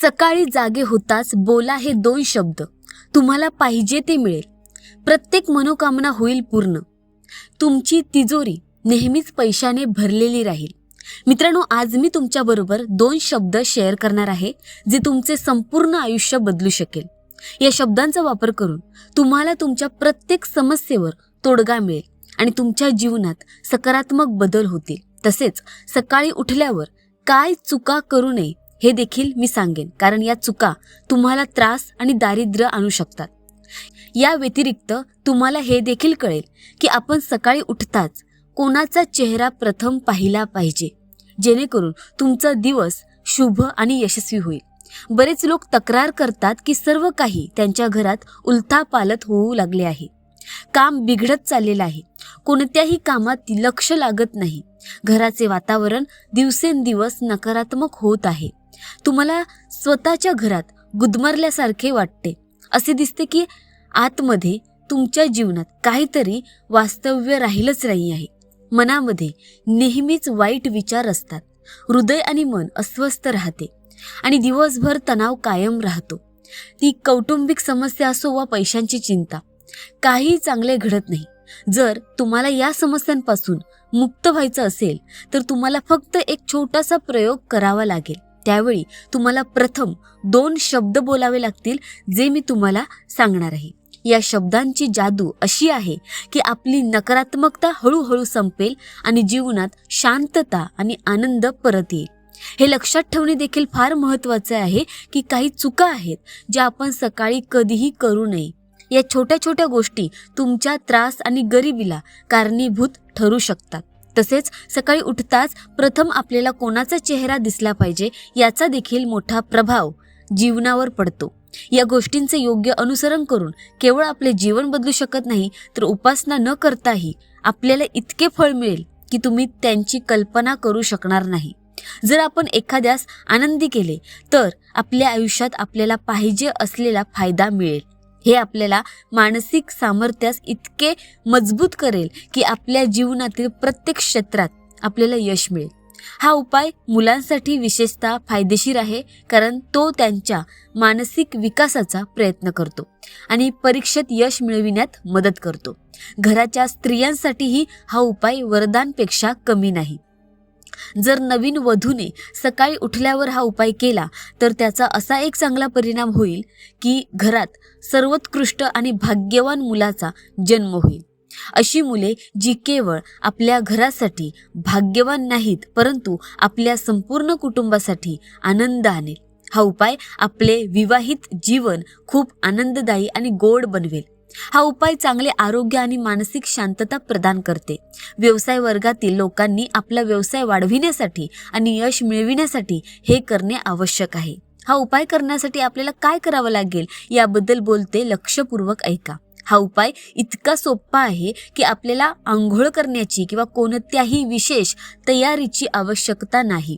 सकाळी जागे होताच बोला हे दोन शब्द. तुम्हाला पाहिजे ते मिळेल. प्रत्येक मनोकामना होईल पूर्ण. तुमची तिजोरी नेहमीच पैशाने भरलेली राहील. मित्रांनो आज मी तुमच्याबरोबर दोन शब्द शेअर करणार आहे जे तुमचे संपूर्ण आयुष्य बदलू शकेल. या शब्दांचा वापर करून तुम्हाला तुमच्या प्रत्येक समस्येवर तोडगा मिळेल आणि तुमच्या जीवनात सकारात्मक बदल होतील. तसेच सकाळी उठल्यावर काय चुका करू नये हे देखील मी सांगेन. कारण या चुका तुम्हाला त्रास आणि दारिद्र्य आणू शकतात. या व्यतिरिक्त तुम्हाला हे देखील कळेल की आपण सकाळी उठताच कोणाचा चेहरा प्रथम पाहिला पाहिजे. जेणेकरून तुमचा दिवस शुभ आणि यशस्वी होईल. बरेच लोक तक्रार करतात की सर्व काही त्यांच्या घरात उलथापालत होऊ लागले आहे. काम बिघडत चाललेलं आहे. कोणत्याही कामात लक्ष लागत नाही. घराचे वातावरण दिवसेंदिवस नकारात्मक होत आहे. तुम्हाला स्वतःच्या घरात गुदमरल्यासारखे वाटते. असे दिसते की आतमध्ये तुमच्या जीवनात काहीतरी वास्तव्य राहिलंच नाही आहे. मनामध्ये नेहमीच वाईट विचार असतात. हृदय आणि मन अस्वस्थ राहते आणि दिवसभर तणाव कायम राहतो. ती कौटुंबिक समस्या असो वा पैशांची चिंता काही चांगले घडत नाही. जर तुम्हाला या समस्यांपासून मुक्त व्हायचं असेल तर तुम्हाला फक्त एक छोटासा प्रयोग करावा लागेल. त्यावेळी तुम्हाला प्रथम दोन शब्द बोलावे लागतील जे मी तुम्हाला सांगणार आहे. या शब्दांची जादू अशी आहे की आपली नकारात्मकता हळूहळू संपेल आणि जीवनात शांतता आणि आनंद परत येईल. हे लक्षात ठेवणे देखील फार महत्त्वाचे आहे की काही चुका आहेत ज्या आपण सकाळी कधीही करू नये. या छोट्या छोट्या गोष्टी तुमच्या त्रास आणि गरिबीला कारणीभूत ठरू शकतात. तसेच सकाळी उठताच प्रथम आपल्याला कोणाचा चेहरा दिसला पाहिजे याचा देखील मोठा प्रभाव जीवनावर पडतो. या गोष्टींचे योग्य अनुसरण करून केवळ आपले जीवन बदलू शकत नाही तर उपासना न करताही आपल्याला इतके फळ मिळेल की तुम्ही त्यांची कल्पना करू शकणार नाही. जर आपण एखाद्यास आनंदी केले तर आपल्या आयुष्यात आपल्याला पाहिजे असलेला फायदा मिळेल. हे आपल्याला मानसिक सामर्थ्यास इतके मजबूत करेल की आपल्या जीवनातील प्रत्येक क्षेत्रात आपल्याला यश मिळेल. हा उपाय मुलांसाठी विशेषतः फायदेशीर आहे कारण तो त्यांच्या मानसिक विकासाचा प्रयत्न करतो आणि परीक्षेत यश मिळविण्यात मदत करतो. घराच्या स्त्रियांसाठीही हा उपाय वरदानपेक्षा कमी नाही. जर नवीन वधूने सकाळी उठल्यावर हा उपाय केला तर त्याचा असा एक चांगला परिणाम होईल की घरात सर्वोत्कृष्ट आणि भाग्यवान मुलाचा जन्म होईल. अशी मुले जी केवळ आपल्या घरासाठी भाग्यवान नाहीत परंतु आपल्या संपूर्ण कुटुंबासाठी आनंद आणेल. हा उपाय आपले विवाहित जीवन खूप आनंददायी आणि गोड बनवेल. हा उपाय चांगले आरोग्य आणि मानसिक शांतता प्रदान करते. व्यवसाय वर्गातील लोकांनी आपला व्यवसाय वाढविण्यासाठी आणि यश मिळविण्यासाठी हे करणे आवश्यक आहे. हा उपाय करण्यासाठी आपल्याला काय करावं लागेल याबद्दल बोलते लक्षपूर्वक ऐका. हा उपाय इतका सोपा आहे की आपल्याला आंघोळ करण्याची किंवा कोणत्याही विशेष तयारीची आवश्यकता नाही.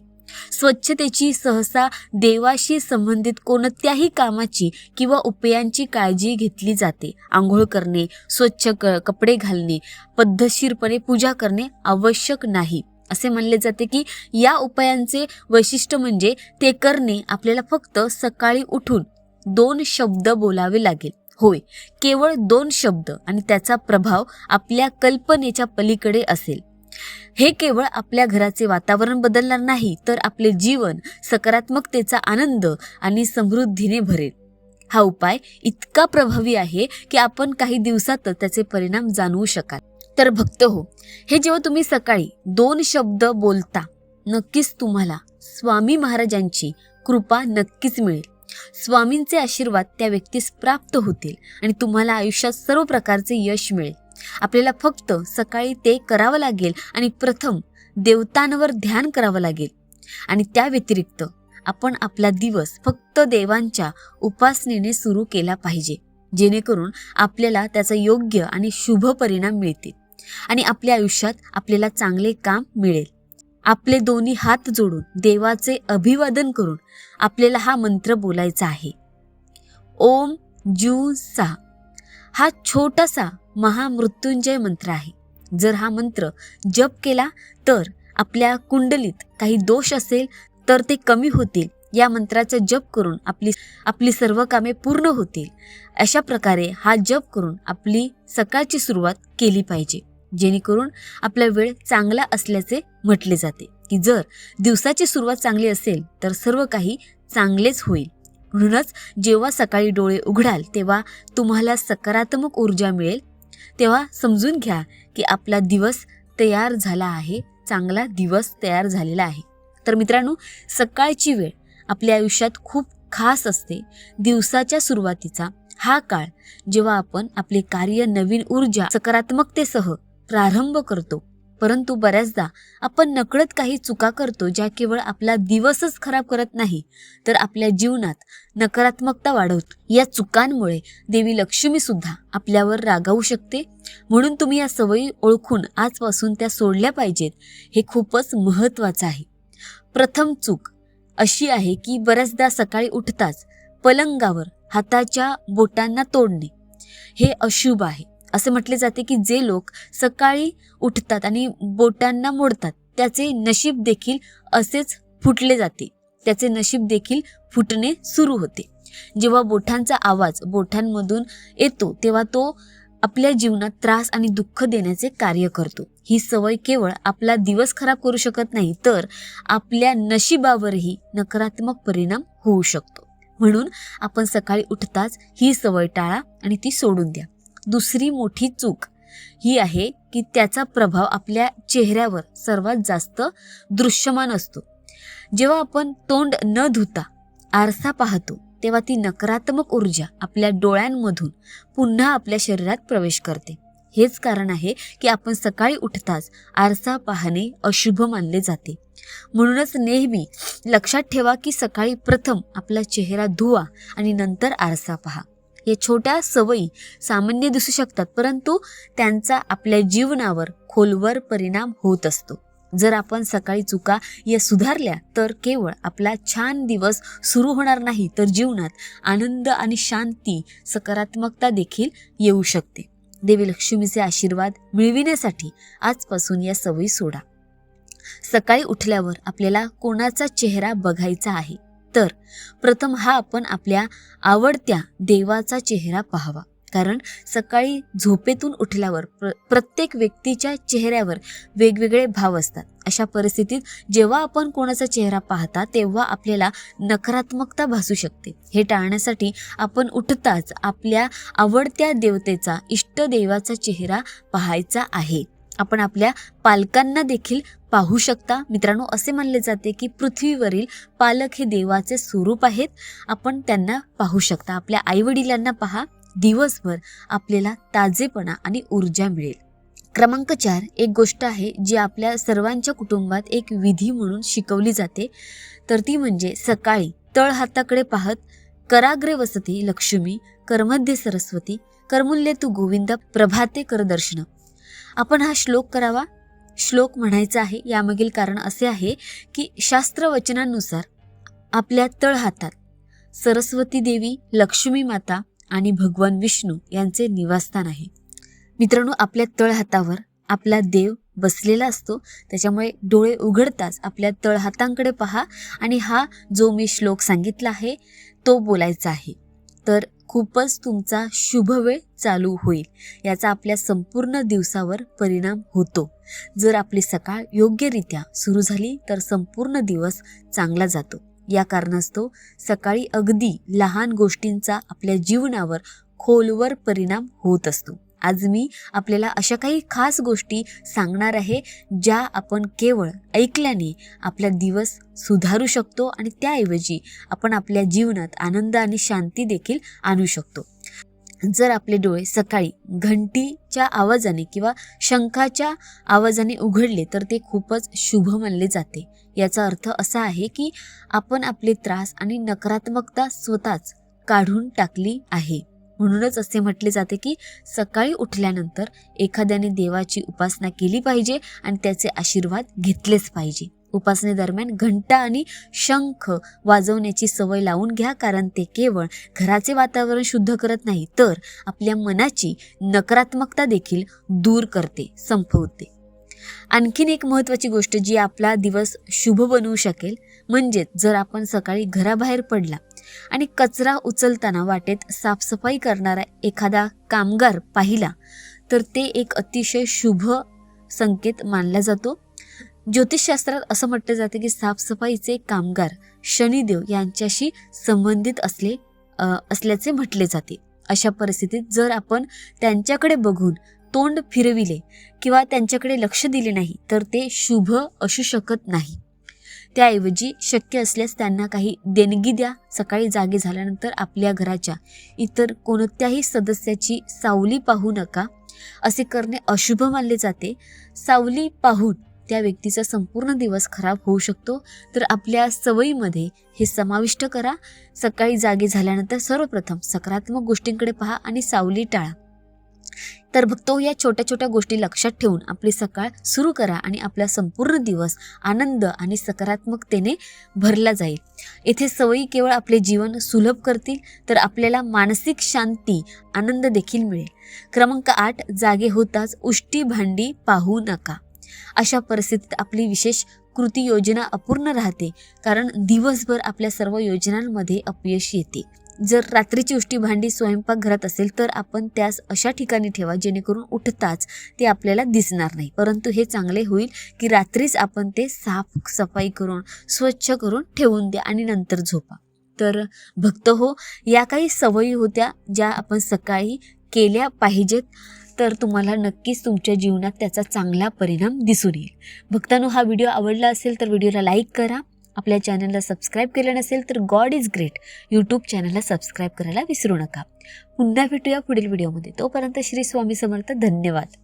स्वच्छतेची सहसा देवाशी संबंधित कोणत्याही कामाची किंवा उपायांची काळजी घेतली जाते. आंघोळ करणे स्वच्छ क कपडे घालणे पद्धतशीरपणे पूजा करणे आवश्यक नाही. असे म्हणले जाते की या उपायांचे वैशिष्ट्य म्हणजे ते करणे आपल्याला फक्त सकाळी उठून दोन शब्द बोलावे लागेल. होय केवळ दोन शब्द आणि त्याचा प्रभाव आपल्या कल्पनेच्या पलीकडे असेल. हे केवळ आपल्या घराचे वातावरण बदलणार नाही तर आपले जीवन सकारात्मकतेचा आनंद आणि समृद्धीने भरेल. हा उपाय इतका प्रभावी आहे की आपण काही दिवसातच त्याचे परिणाम जाणवू शकाल. तर भक्त हो हे जेव्हा तुम्ही सकाळी दोन शब्द बोलता नक्कीच तुम्हाला स्वामी महाराजांची कृपा नक्कीच मिळेल. स्वामींचे आशीर्वाद त्या व्यक्तीस प्राप्त होतील आणि तुम्हाला आयुष्यात सर्व प्रकारचे यश मिळेल. आपल्याला फक्त सकाळी ते करावं लागेल आणि प्रथम देवतांवर ध्यान करावं लागेल. आणि त्या व्यतिरिक्त आपण आपला दिवस फक्त देवांच्या उपासनेने सुरू केला पाहिजे. जेणेकरून आपल्याला त्याचा योग्य आणि शुभ परिणाम मिळतील. आणि आपल्या आयुष्यात आपल्याला चांगले काम मिळेल. आपले दोन्ही हात जोडून देवाचे अभिवादन करून आपल्याला हा मंत्र बोलायचा आहे. ओम जू सा. हा छोटासा महामृत्युंजय मंत्र आहे. जर हा मंत्र जप केला तर आपल्या कुंडलीत काही दोष असेल तर ते कमी होतील. या मंत्राचा जप करून आपली आपली सर्व कामे पूर्ण होतील. अशा प्रकारे हा जप करून आपली सकाळची सुरुवात केली पाहिजे. जेणेकरून आपला वेळ चांगला असल्याचे म्हटले जाते. की जर दिवसाची सुरुवात चांगली असेल तर सर्व काही चांगलेच होईल. म्हणूनच जेव्हा सकाळी डोळे उघडाल तेव्हा तुम्हाला सकारात्मक ऊर्जा मिळेल. तेव्हा समजून घ्या की आपला दिवस तयार झाला आहे चांगला दिवस तयार झालेला आहे. तर मित्रांनो सकाळची वेळ आपल्या आयुष्यात खूप खास असते. दिवसाच्या सुरुवातीचा हा काळ जेव्हा आपण आपले कार्य नवीन ऊर्जा सकारात्मकतेसह प्रारंभ करतो परंतु बऱ्याचदा आपण नकळत काही चुका करतो ज्या केवळ आपला दिवसच खराब करत नाही तर आपल्या जीवनात नकारात्मकता वाढवतो. या चुकांमुळे देवी लक्ष्मी सुद्धा आपल्यावर रागावू शकते. म्हणून तुम्ही या सवयी ओळखून आजपासून त्या सोडल्या पाहिजेत. हे खूपच महत्त्वाचं आहे. प्रथम चूक अशी आहे की बऱ्याचदा सकाळी उठताच पलंगावर हाताच्या बोटांना तोडणे. हे अशुभ आहे. असे म्हटले जाते की जे लोक सकाळी उठतात आणि बोटांना मोडतात त्याचे नशीब देखील असेच फुटले जाते. त्याचे नशीब देखील फुटणे सुरू होते. जेव्हा बोटांचा आवाज बोटांमधून येतो तेव्हा तो आपल्या जीवनात त्रास आणि दुःख देण्याचे कार्य करतो. ही सवय केवळ आपला दिवस खराब करू शकत नाही तर आपल्या नशिबावरही नकारात्मक परिणाम होऊ शकतो. म्हणून आपण सकाळी उठताच ही सवय टाळा आणि ती सोडून द्या. दुसरी मोठी चूक ही आहे की त्याचा प्रभाव आपल्या चेहऱ्यावर सर्वात जास्त दृश्यमान असतो. जेव्हा आपण तोंड न धुता आरसा पाहतो तेव्हा ती नकारात्मक ऊर्जा आपल्या डोळ्यांमधून पुन्हा आपल्या शरीरात प्रवेश करते. हेच कारण आहे की आपण सकाळी उठताच आरसा पाहणे अशुभ मानले जाते. म्हणूनच नेहमी लक्षात ठेवा की सकाळी प्रथम आपला चेहरा धुवा आणि नंतर आरसा पहा. या छोट्या सवयी सामान्य दिसू शकतात परंतु त्यांचा आपल्या जीवनावर खोलवर परिणाम होत असतो. जर आपण सकाळी चुका या सुधारल्या तर केवळ आपला छान दिवस सुरू होणार नाही तर जीवनात आनंद आणि शांती सकारात्मकता देखील येऊ शकते. देवी लक्ष्मीचे आशीर्वाद मिळविण्यासाठी आजपासून या सवयी सोडा. सकाळी उठल्यावर आपल्याला कोणाचा चेहरा बघायचा आहे? तर प्रथम हा आपण आपल्या आवडत्या देवाचा चेहरा पाहावा. कारण सकाळी झोपेतून उठल्यावर प्र प्रत्येक व्यक्तीच्या चेहऱ्यावर वेगवेगळे भाव असतात. अशा परिस्थितीत जेव्हा आपण कोणाचा चेहरा पाहता तेव्हा आपल्याला नकारात्मकता भासू शकते. हे टाळण्यासाठी आपण उठताच आपल्या आवडत्या देवतेचा इष्टदेवाचा चेहरा पाहायचा आहे. आपण आपल्या पालकांना देखील पाहू शकता. मित्रांनो असे मानले जाते की पृथ्वीवरील पालक हे देवाचे स्वरूप आहेत. आपण त्यांना पाहू शकता. आपल्या आईवडिलांना पहा. दिवसभर आपल्याला ताजेपणा आणि ऊर्जा मिळेल. क्रमांक चार एक गोष्ट आहे जी आपल्या सर्वांच्या कुटुंबात एक विधी म्हणून शिकवली जाते. तर ती म्हणजे सकाळी तळ हाताकडे पाहत कराग्रे वसती लक्ष्मी करमध्ये सरस्वती करमुल्य तू गोविंद प्रभाते करदर्शन आपण हा श्लोक करावा? श्लोक म्हणायचा आहे यामागील कारण असे आहे की शास्त्रवचनानुसार आपल्या तळहातात सरस्वती देवी लक्ष्मी माता आणि भगवान विष्णू यांचे निवासस्थान आहे. मित्रांनो आपल्या तळ हातावर आपला देव बसलेला असतो. त्याच्यामुळे डोळे उघडताच आपल्या तळ हातांकडे पहा आणि हा जो मी श्लोक सांगितला आहे तो बोलायचा आहे. तर खूपच तुमचा शुभ वेळ चालू होईल. याचा आपल्या संपूर्ण दिवसावर परिणाम होतो. जर आपली सकाळ योग्यरित्या सुरू झाली तर संपूर्ण दिवस चांगला जातो. या कारणास्तव सकाळी अगदी लहान गोष्टींचा आपल्या जीवनावर खोलवर परिणाम होत असतो. आज मी आपल्याला अशा काही खास गोष्टी सांगणार आहे ज्या आपण केवळ ऐकल्याने आपला दिवस सुधारू शकतो आणि त्याऐवजी आपण आपल्या जीवनात आनंद आणि शांती देखील आणू शकतो. जर आपले डोळे सकाळी घंटीच्या आवाजाने किंवा शंखाच्या आवाजाने उघडले तर ते खूपच शुभ मानले जाते. याचा अर्थ असा आहे की आपण आपले त्रास आणि नकारात्मकता स्वतःच काढून टाकली आहे. म्हणूनच असे म्हटले जाते की सकाळी उठल्यानंतर एखाद्याने देवाची उपासना केली पाहिजे आणि त्याचे आशीर्वाद घेतलेच पाहिजे. उपासनेदरम्यान घंटा आणि शंख वाजवण्याची सवय लावून घ्या कारण ते केवळ घराचे वातावरण शुद्ध करत नाही तर आपल्या मनाची नकारात्मकता देखील दूर करते संपवते. आणखीन एक महत्त्वाची गोष्ट जी आपला दिवस शुभ बनवू शकेल म्हणजेच जर आपण सकाळी घराबाहेर पडला आणि कचरा उचलताना वाटेत साफसफाई करणारा एखादा कामगार पाहिला तर ते एक अतिशय शुभ संकेत मानला जातो. ज्योतिषशास्त्रात असं म्हटलं जातं की साफसफाईचे कामगार शनिदेव यांच्याशी संबंधित असले असल्याचे म्हटले जाते. अशा परिस्थितीत जर आपण त्यांच्याकडे बघून तोंड फिरविले किंवा त्यांच्याकडे लक्ष दिले नाही तर ते शुभ असू शकत नाही. त्याऐवजी शक्य असल्यास त्यांना काही देणगी द्या. सकाळी जागे झाल्यानंतर आपल्या घराच्या इतर कोणत्याही सदस्याची सावली पाहू नका. असे करणे अशुभ मानले जाते. सावली पाहून त्या व्यक्तीचा संपूर्ण दिवस खराब होऊ शकतो. तर आपल्या सवयीमध्ये हे समाविष्ट करा. सकाळी जागे झाल्यानंतर सर्वप्रथम सकारात्मक गोष्टींकडे पहा आणि सावली टाळा. तर भक्तो हो, या छोट्या छोट्या गोष्टी लक्षात ठेवून आपली सकाळ सुरू करा आणि आपला संपूर्ण दिवस आनंद आणि सकारात्मकतेने भरला जाईल. येथे सवयी केवळ आपले जीवन सुलभ करतील तर आपल्याला मानसिक शांती आनंद देखील मिळेल. क्रमांक आठ जागे होताच उष्टी भांडी पाहू नका. अशा परिस्थितीत आपली विशेष कृती योजना अपूर्ण राहते कारण दिवसभर आपल्या सर्व योजनांमध्ये अपयश येते. जर रात्रीची उष्टी भांडी स्वयंपाकघरात असेल तर आपण त्यास अशा ठिकाणी ठेवा जेणेकरून उठताच ते आपल्याला दिसणार नाही. परंतु हे चांगले होईल की रात्रीच आपण ते साफ सफाई करून स्वच्छ करून ठेवून द्या आणि नंतर झोपा. तर भक्त हो या काही सवयी होत्या ज्या आपण सकाळी केल्या पाहिजेत तर तुम्हाला नक्कीच तुमच्या जीवनात त्याचा चांगला परिणाम दिसून येईल. भक्तांनो हा व्हिडिओ आवडला असेल तर व्हिडिओला लाईक करा. आपल्या चॅनलला सबस्क्राईब केलं नसेल तर गॉड इज ग्रेट यूट्यूब चॅनलला सबस्क्राईब करायला विसरू नका. पुन्हा भेटूया पुढील व्हिडिओमध्ये. तोपर्यंत श्री स्वामी समर्थ. धन्यवाद.